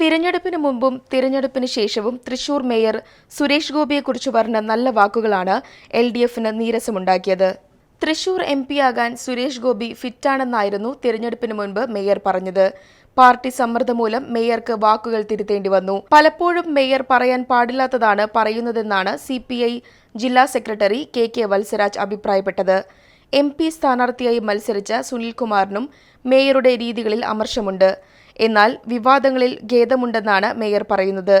തിരഞ്ഞെടുപ്പിന് മുമ്പും തിരഞ്ഞെടുപ്പിന് ശേഷവും തൃശൂർ മേയർ സുരേഷ് ഗോപിയെക്കുറിച്ച് പറഞ്ഞ നല്ല വാക്കുകളാണ് എൽ ഡി എഫിന് നീരസമുണ്ടാക്കിയത്. തൃശൂർ എം പി ആകാൻ സുരേഷ് ഗോപി ഫിറ്റാണെന്നായിരുന്നു തിരഞ്ഞെടുപ്പിന് മുൻപ് മേയർ പറഞ്ഞത്. പാർട്ടി സമ്മർദ്ദം മൂലം മേയർക്ക് വാക്കുകൾ തിരുത്തേണ്ടി വന്നു. പലപ്പോഴും മേയർ പറയാൻ പാടില്ലാത്തതാണ് പറയുന്നതെന്നാണ് സി ജില്ലാ സെക്രട്ടറി കെ കെ വത്സരാജ് അഭിപ്രായപ്പെട്ടത്. എം പി സ്ഥാനാർത്ഥിയായി മത്സരിച്ച സുനിൽകുമാറിനും മേയറുടെ രീതികളിൽ അമർഷമുണ്ട്. എന്നാൽ വിവാദങ്ങളിൽ ഖേദമുണ്ടെന്നാണ് മേയർ പറയുന്നത്.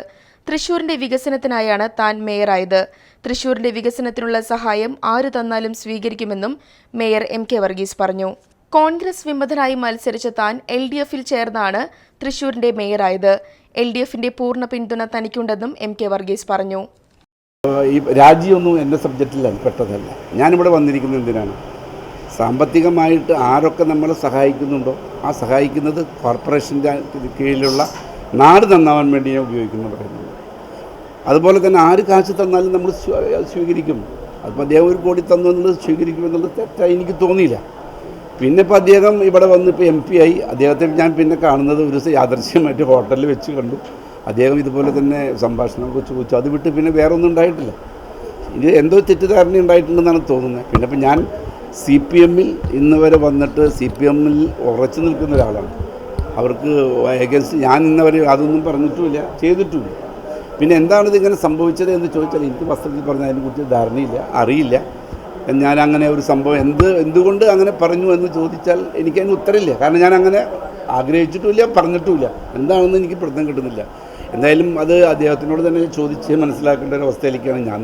തൃശൂരിന്റെ വികസനത്തിനായാണ് താൻ മേയറായത്. തൃശൂരിന്റെ വികസനത്തിനുള്ള സഹായം ആര് തന്നാലും സ്വീകരിക്കുമെന്നും മേയർ എം കെ വർഗീസ് പറഞ്ഞു. കോൺഗ്രസ് വിമതനായി മത്സരിച്ച താൻ എൽ ഡി എഫിൽ ചേർന്നാണ് തൃശൂരിന്റെ മേയറായത്. എൽ ഡി എഫിന്റെ പൂർണ പിന്തുണ തനിക്കുണ്ടെന്നും എം കെ വർഗീസ് പറഞ്ഞു. ഈ രാജിയൊന്നും എന്റെ സബ്ജക്റ്റിലല്ല പെട്ടതല്ല. ഞാനിവിടെ വന്നിരിക്കുന്നത് എന്തിനാണ്? സാമ്പത്തികമായിട്ട് ആരൊക്കെ നമ്മളെ സഹായിക്കുന്നുണ്ടോ ആ സഹായിക്കുന്നത് കോർപ്പറേഷന്റെ കീഴിലുള്ള നാട് നന്നാവാൻ വേണ്ടി ഞാൻ ഉപയോഗിക്കുന്നു പറയുന്നത്. അതുപോലെ തന്നെ ആര് കാശ് തന്നാലും നമ്മൾ സ്വീകരിക്കും. അതിപ്പോൾ അദ്ദേഹം ഒരു കോടി തന്നു എന്നുള്ളത് സ്വീകരിക്കുമെന്നുള്ളത് തെറ്റായി എനിക്ക് തോന്നിയില്ല. പിന്നെ ഇപ്പോൾ അദ്ദേഹം ഇവിടെ വന്ന് ഇപ്പോൾ എം പി ആയി. അദ്ദേഹത്തെ ഞാൻ പിന്നെ കാണുന്നത് ഒരു ദിവസം യാദർശ്യമായിട്ട് ഹോട്ടലിൽ വെച്ച് കണ്ടു. അദ്ദേഹം ഇതുപോലെ തന്നെ സംഭാഷണം കുറിച്ച് ചോദിച്ചു അത് വിട്ട് പിന്നെ വേറെ ഒന്നും ഉണ്ടായിട്ടില്ല. ഇത് എന്തോ തെറ്റിദ്ധാരണ ഉണ്ടായിട്ടുണ്ടെന്നാണ് തോന്നുന്നത്. പിന്നെ ഇപ്പം ഞാൻ സി പി എമ്മിൽ ഇന്ന് വരെ വന്നിട്ട് സി പി എമ്മിൽ ഉറച്ചു നിൽക്കുന്ന ഒരാളാണ്. അവർക്ക് ഏഗൻസ്റ്റ് ഞാൻ ഇന്നവരെ അതൊന്നും പറഞ്ഞിട്ടുമില്ല ചെയ്തിട്ടുമില്ല. പിന്നെ എന്താണ് ഇതിങ്ങനെ സംഭവിച്ചത് എന്ന് ചോദിച്ചാൽ എനിക്ക് വസ്ത്രത്തിൽ പറഞ്ഞ അതിനെക്കുറിച്ച് ധാരണയില്ല അറിയില്ല. ഞാൻ അങ്ങനെ ഒരു സംഭവം എന്ത് എന്തുകൊണ്ട് അങ്ങനെ പറഞ്ഞു എന്ന് ചോദിച്ചാൽ എനിക്കതിന് ഉത്തരമില്ല. കാരണം ഞാൻ അങ്ങനെ ആഗ്രഹിച്ചിട്ടുമില്ല പറഞ്ഞിട്ടുമില്ല. എന്താണെന്ന് എനിക്ക് പ്രശ്നം കിട്ടുന്നില്ല. എന്തായാലും അത് അദ്ദേഹത്തിനോട് തന്നെ ചോദിച്ച് മനസ്സിലാക്കേണ്ട ഒരു അവസ്ഥയിലേക്കാണ് ഞാൻ